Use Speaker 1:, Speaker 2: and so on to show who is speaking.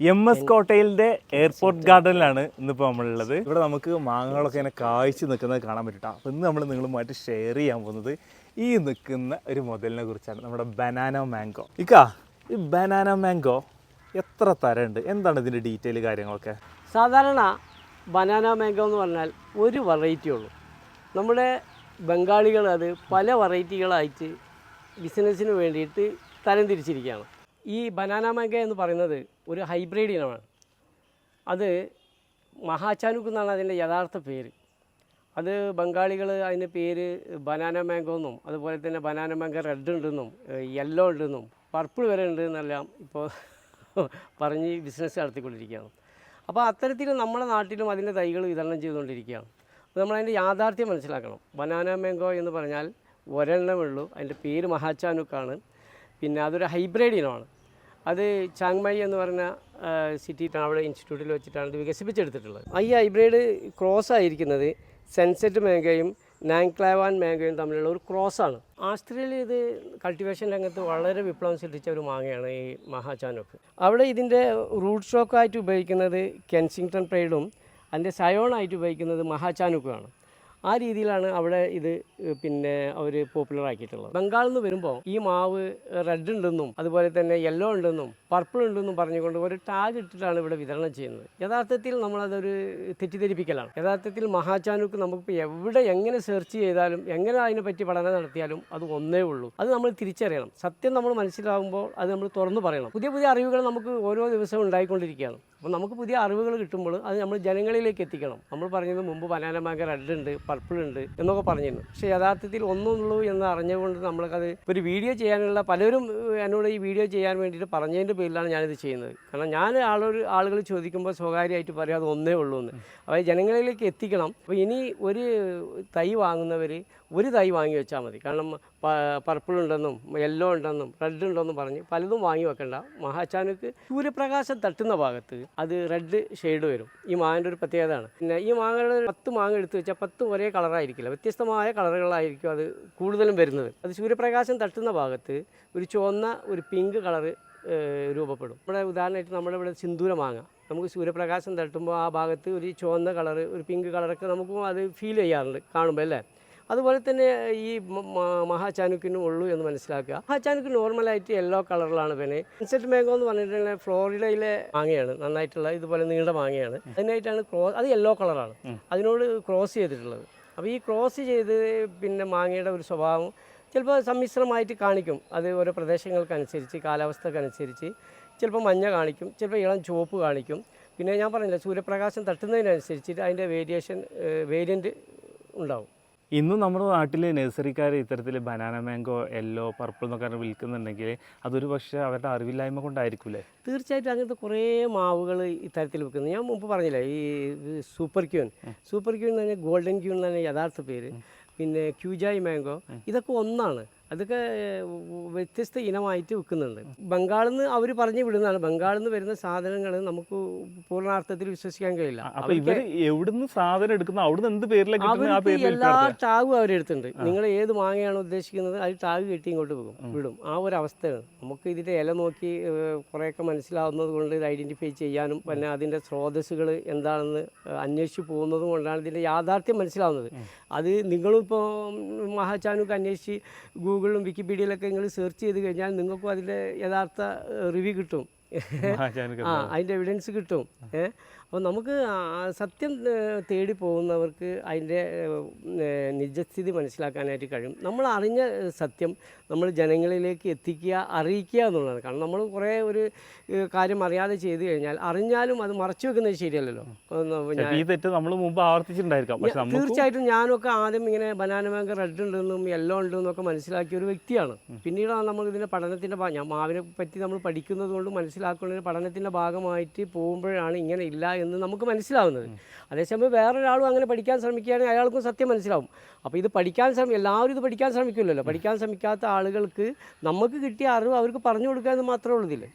Speaker 1: M S കോട്ടയിലെ airport ഗാർഡനിലാണ് ഇന്നിപ്പോൾ നമ്മളുള്ളത്. ഇവിടെ നമുക്ക് മാങ്ങകളൊക്കെ ഇങ്ങനെ കായ്ച്ചു നിൽക്കുന്നത് കാണാൻ പറ്റും അപ്പോൾ ഇന്ന് നമ്മൾ നിങ്ങളുമായിട്ട് ഷെയർ ചെയ്യാൻ പോകുന്നത് ഈ നിൽക്കുന്ന ഒരു മുതലിനെ കുറിച്ചാണ്. നമ്മുടെ ബനാന മാംഗോ ഇക്കാ ഈ ബനാന മാംഗോ എത്ര തരമുണ്ട്? എന്താണ് ഇതിന്റെ ഡീറ്റെയിൽ കാര്യങ്ങളൊക്കെ?
Speaker 2: സാധാരണ ബനാന മാംഗോ എന്ന് പറഞ്ഞാൽ ഒരു വെറൈറ്റി ഉള്ളൂ. നമ്മുടെ ബംഗാളികൾ അത് പല വെറൈറ്റികളായിട്ട് ബിസിനസ്സിന് വേണ്ടിയിട്ട് തരംതിരിച്ചിരിക്കുകയാണ് ഈ ബനാന മാങ്ക എന്ന് പറയുന്നത് ഒരു ഹൈബ്രിഡ് ഇനമാണ്. അത് മഹാചാനുക്ക് എന്നാണ് അതിന്റെ യഥാർത്ഥ പേര്. അത് ബംഗാളികൾ അതിന്റെ പേര് ബനാന മാങ്കോ എന്നും അതുപോലെ തന്നെ ബനാന മാങ്ക റെഡ് ഉണ്ടെന്നും യെല്ലോ ഉണ്ടെന്നും പർപ്പിൾ വരെ ഉണ്ട് എന്നെല്ലാം ഇപ്പോൾ പറഞ്ഞ് ബിസിനസ് നടത്തിക്കൊണ്ടിരിക്കുകയാണ്. അപ്പോൾ അത്തരത്തിൽ നമ്മുടെ നാട്ടിലും അതിന്റെ തൈകൾ വിതരണം ചെയ്തുകൊണ്ടിരിക്കുകയാണ്. അപ്പോൾ നമ്മളതിന്റെ യാഥാർത്ഥ്യം മനസ്സിലാക്കണം. ബനാന മാങ്കോ എന്ന് പറഞ്ഞാൽ ഒരെണ്ണമേ ഉള്ളൂ. അതിന്റെ പേര് മഹാചാനുക്കാണ്. പിന്നെ അതൊരു ഹൈബ്രിഡ് ഇനമാണ്. അത് ചാങ്മൈ എന്ന് പറഞ്ഞ സിറ്റി ട്രാവൽ ഇൻസ്റ്റിറ്റ്യൂട്ടിൽ വെച്ചിട്ടാണ് ഇത് വികസിപ്പിച്ചെടുത്തിട്ടുള്ളത്. ഈ ഹൈബ്രിഡ് ക്രോസ് ആയിരിക്കുന്നത് സെൻസെറ്റ് മേഖലയും നാങ്ക്ലാവാൻ മേഖലയും തമ്മിലുള്ള ഒരു ക്രോസാണ് ആസ്ട്രേലിയ ഇത് കൾട്ടിവേഷൻ രംഗത്ത് വളരെ വിപ്ലവം സൃഷ്ടിച്ച ഒരു മാങ്ങയാണ് ഈ മഹാചാനോക്ക് അവിടെ ഇതിന്റെ റൂട്ട് സ്റ്റോക്കായിട്ട് ഉപയോഗിക്കുന്നത് കെൻസിങ്ടൺ പ്രൈഡും അതിന്റെ സയോണായിട്ട് ഉപയോഗിക്കുന്നത് മഹാചാനുക്കുമാണ് ആ രീതിയിലാണ് അവിടെ ഇത് പിന്നെ അവർ പോപ്പുലർ ആക്കിയിട്ടുള്ളത്. ബംഗാളിൽ നിന്ന് വരുമ്പോൾ ഈ മാവ് റെഡ് ഉണ്ടെന്നും അതുപോലെ തന്നെ യെല്ലോ ഉണ്ടെന്നും പർപ്പിൾ ഉണ്ടെന്നും പറഞ്ഞുകൊണ്ട് ഒരു ടാഗ് ഇട്ടിട്ടാണ് ഇവിടെ വിതരണം ചെയ്യുന്നത്. യഥാർത്ഥത്തിൽ നമ്മളതൊരു തെറ്റിദ്ധരിപ്പിക്കലാണ്. യഥാർത്ഥത്തിൽ മഹാചാനുക്ക് നമുക്ക് എവിടെ എങ്ങനെ സെർച്ച് ചെയ്താലും എങ്ങനെ അതിനെപ്പറ്റി പഠനം നടത്തിയാലും അത് ഒന്നേ ഉള്ളൂ. അത് നമ്മൾ തിരിച്ചറിയണം. സത്യം നമ്മൾ മനസ്സിലാകുമ്പോൾ അത് നമ്മൾ തുറന്നു പറയണം. പുതിയ പുതിയ അറിവുകൾ നമുക്ക് ഓരോ ദിവസവും ഉണ്ടായിക്കൊണ്ടിരിക്കുകയാണ്. അപ്പോൾ നമുക്ക് പുതിയ അറിവുകൾ കിട്ടുമ്പോൾ അത് നമ്മൾ ജനങ്ങളിലേക്ക് എത്തിക്കണം. നമ്മൾ പറഞ്ഞത് മുമ്പ് ബനാന മാങ്ങ റെഡ് ഉണ്ട് പർപ്പിൾ ഉണ്ട് എന്നൊക്കെ പറഞ്ഞിരുന്നു. പക്ഷേ യഥാർത്ഥത്തിൽ ഒന്നുള്ളൂ എന്ന് അറിഞ്ഞുകൊണ്ട് നമ്മൾക്കത് ഒരു വീഡിയോ ചെയ്യാനുള്ള പലരും എന്നോട് ഈ വീഡിയോ ചെയ്യാൻ വേണ്ടിയിട്ട് പറഞ്ഞതിന്റെ പേരിലാണ് ഞാനിത് ചെയ്യുന്നത്. കാരണം ഞാൻ ആളൊരു ആളുകൾ ചോദിക്കുമ്പോൾ സ്വകാര്യമായിട്ട് പറയും അത് ഒന്നേ ഉള്ളൂ എന്ന് അപ്പോൾ ജനങ്ങളിലേക്ക് എത്തിക്കണം. അപ്പോൾ ഇനി ഒരു തൈ വാങ്ങുന്നവർ ഒരു തൈ വാങ്ങി വെച്ചാൽ മതി. കാരണം പർപ്പിൾ ഉണ്ടെന്നും യെല്ലോ ഉണ്ടെന്നും റെഡ് ഉണ്ടെന്നും പറഞ്ഞ് പലതും വാങ്ങി വെക്കണ്ട. മഹാചാനുക്ക് സൂര്യപ്രകാശം തട്ടുന്ന ഭാഗത്ത് അത് റെഡ് ഷെയ്ഡ് വരും. ഈ മാങ്ങന്റെ ഒരു പ്രത്യേകതയാണ്. പിന്നെ ഈ മാങ്ങയുടെ പത്ത് മാങ്ങ എടുത്ത് വെച്ചാൽ പത്തും ഒരേ കളറായിരിക്കില്ല വ്യത്യസ്തമായ കളറുകളായിരിക്കും അത് കൂടുതലും വരുന്നത്. അത് സൂര്യപ്രകാശം തട്ടുന്ന ഭാഗത്ത് ഒരു ചുവന്ന ഒരു പിങ്ക് കളറ് രൂപപ്പെടും. നമ്മുടെ ഉദാഹരണമായിട്ട് നമ്മുടെ ഇവിടെ സിന്ദൂര മാങ്ങ. നമുക്ക് സൂര്യപ്രകാശം തട്ടുമ്പോൾ ആ ഭാഗത്ത് ഒരു ചുവന്ന കളറ് ഒരു പിങ്ക് കളറൊക്കെ നമുക്കും അത് ഫീൽ ചെയ്യാറുണ്ട് കാണുമ്പോൾ അല്ലേ? അതുപോലെ തന്നെ ഈ മഹാചാനുക്കിനും ഉള്ളൂ എന്ന് മനസ്സിലാക്കുക. മഹാചാനുക്ക് നോർമലായിട്ട് യെല്ലോ കളറിലാണ് പിന്നെ. ഇൻസെറ്റ് മാംഗോ എന്ന് പറഞ്ഞിട്ടുണ്ടെങ്കിൽ ഫ്ലോറിഡയിലെ മാങ്ങയാണ്. നന്നായിട്ടുള്ള ഇതുപോലെ നീണ്ട മാങ്ങയാണ്. അതിനായിട്ടാണ് ക്രോസ് അത് യെല്ലോ കളറാണ്. അതിനോട് ക്രോസ് ചെയ്തിട്ടുള്ളത്. അപ്പോൾ ഈ ക്രോസ് ചെയ്ത് പിന്നെ മാങ്ങയുടെ ഒരു സ്വഭാവം ചിലപ്പോൾ സമ്മിശ്രമായിട്ട് കാണിക്കും. അത് ഓരോ പ്രദേശങ്ങൾക്കനുസരിച്ച് കാലാവസ്ഥക്കനുസരിച്ച്. ചിലപ്പോൾ മഞ്ഞ കാണിക്കും ചിലപ്പോൾ ഇളം ചുവപ്പ് കാണിക്കും. പിന്നെ ഞാൻ പറഞ്ഞില്ല സൂര്യപ്രകാശം തട്ടുന്നതിനനുസരിച്ചിട്ട് അതിന്റെ വേരിയേഷൻ വേരിയന്റ് ഉണ്ടാവും.
Speaker 1: ഇന്നും നമ്മുടെ നാട്ടിൽ നഴ്സറിക്കാർ ഇത്തരത്തിൽ ബനാന മാംഗോ യെല്ലോ പർപ്പിൾ എന്നൊക്കെ പറഞ്ഞ് വിൽക്കുന്നുണ്ടെങ്കിൽ അതൊരു പക്ഷേ അവരുടെ അറിവില്ലായ്മ കൊണ്ടായിരിക്കില്ലേ?
Speaker 2: തീർച്ചയായിട്ടും അങ്ങനത്തെ കുറേ മാവുകൾ ഇത്തരത്തിൽ വിൽക്കുന്നു ഞാൻ മുമ്പ് പറഞ്ഞില്ലേ ഈ സൂപ്പർ ക്യൂൻ. സൂപ്പർ ക്യൂൻ എന്ന് പറഞ്ഞാൽ ഗോൾഡൻ ക്യൂൻ എന്ന് പറഞ്ഞാൽ യഥാർത്ഥ പേര്. പിന്നെ ക്യൂജായ് മാംഗോ ഇതൊക്കെ ഒന്നാണ്. അതൊക്കെ വ്യത്യസ്ത ഇനമായിട്ട് വിൽക്കുന്നുണ്ട്. ബംഗാളിൽ നിന്ന് അവർ പറഞ്ഞു വിടുന്നതാണ്. ബംഗാളിൽ നിന്ന് വരുന്ന സാധനങ്ങൾ നമുക്ക് പൂർണാർത്ഥത്തിൽ വിശ്വസിക്കാൻ കഴിയില്ല.
Speaker 1: എവിടുന്ന് സാധനം എടുക്കുന്ന അവിടുന്ന് എന്ത് പേരിലേക്ക്
Speaker 2: എല്ലാ ടാഗും അവരെടുത്തുണ്ട് നിങ്ങൾ ഏത് മാങ്ങയാണ് ഉദ്ദേശിക്കുന്നത് അത് ടാഗ് കെട്ടി ഇങ്ങോട്ട് പോകും വിടും. ആ ഒരു അവസ്ഥയാണ്. നമുക്ക് ഇതിന്റെ ഇല നോക്കി കുറേയൊക്കെ മനസ്സിലാവുന്നത് കൊണ്ട് ഇത് ഐഡന്റിഫൈ ചെയ്യാനും പിന്നെ അതിന്റെ സ്രോതസ്സുകൾ എന്താണെന്ന് അന്വേഷിച്ചു പോകുന്നതും കൊണ്ടാണ് ഇതിന്റെ യാഥാർത്ഥ്യം മനസ്സിലാവുന്നത്. അത് നിങ്ങളും ഇപ്പോൾ മഹാചാനൊക്കെ അന്വേഷിച്ച് ഗൂഗിളിലും വിക്കിപീഡിയയിലൊക്കെ നിങ്ങൾ സെർച്ച് ചെയ്ത് കഴിഞ്ഞാൽ നിങ്ങൾക്കും അതിന്റെ യഥാർത്ഥ റിവ്യൂ കിട്ടും. ആ അതിന്റെ എവിഡൻസ് കിട്ടും. ഏഹ് അപ്പോൾ നമുക്ക് സത്യം തേടി പോകുന്നവർക്ക് അതിന്റെ നിജസ്ഥിതി മനസ്സിലാക്കാനായിട്ട് കഴിയും. നമ്മൾ അറിഞ്ഞ സത്യം നമ്മൾ ജനങ്ങളിലേക്ക് എത്തിക്കുക അറിയിക്കുക എന്നുള്ളതാണ്. കാരണം നമ്മൾ കുറേ ഒരു കാര്യം അറിയാതെ ചെയ്തു കഴിഞ്ഞാൽ അറിഞ്ഞാലും അത് മറച്ചു വെക്കുന്നത് ശരിയല്ലല്ലോ. ഒന്ന്
Speaker 1: ഈ തെറ്റ് നമ്മൾ മുമ്പ് ആവർത്തിച്ചിട്ടുണ്ടായിരിക്കാം.
Speaker 2: തീർച്ചയായിട്ടും ഞാനൊക്കെ ആദ്യം ഇങ്ങനെ ബനാന ബാങ്ക് റെഡ് ഉണ്ടെന്നും യെല്ലോ ഉണ്ടെന്നൊക്കെ മനസ്സിലാക്കിയ ഒരു വ്യക്തിയാണ്. പിന്നീടാണ് നമ്മൾ ഇതിന്റെ പഠനത്തിന്റെ ഞാൻ മാവിനെ പറ്റി നമ്മൾ പഠിക്കുന്നത് കൊണ്ട് മനസ്സിലാക്കുന്നതിന് പഠനത്തിന്റെ ഭാഗമായിട്ട് പോകുമ്പോഴാണ് ഇങ്ങനെ ഇല്ല എന്ന് നമുക്ക് മനസ്സിലാവുന്നത്. അതേസമയം വേറൊരാളും അങ്ങനെ പഠിക്കാൻ ശ്രമിക്കുകയാണെങ്കിൽ അയാൾക്കും സത്യം മനസ്സിലാവും. അപ്പോൾ ഇത് പഠിക്കാൻ ശ്രമി എല്ലാവരും ഇത് പഠിക്കാൻ ശ്രമിക്കില്ലല്ലോ പഠിക്കാൻ ശ്രമിക്കാത്ത ആളുകൾക്ക് നമുക്ക് കിട്ടിയ അറിവ് അവർക്ക് പറഞ്ഞു കൊടുക്കുക എന്ന് മാത്രമേ ഉള്ളൂ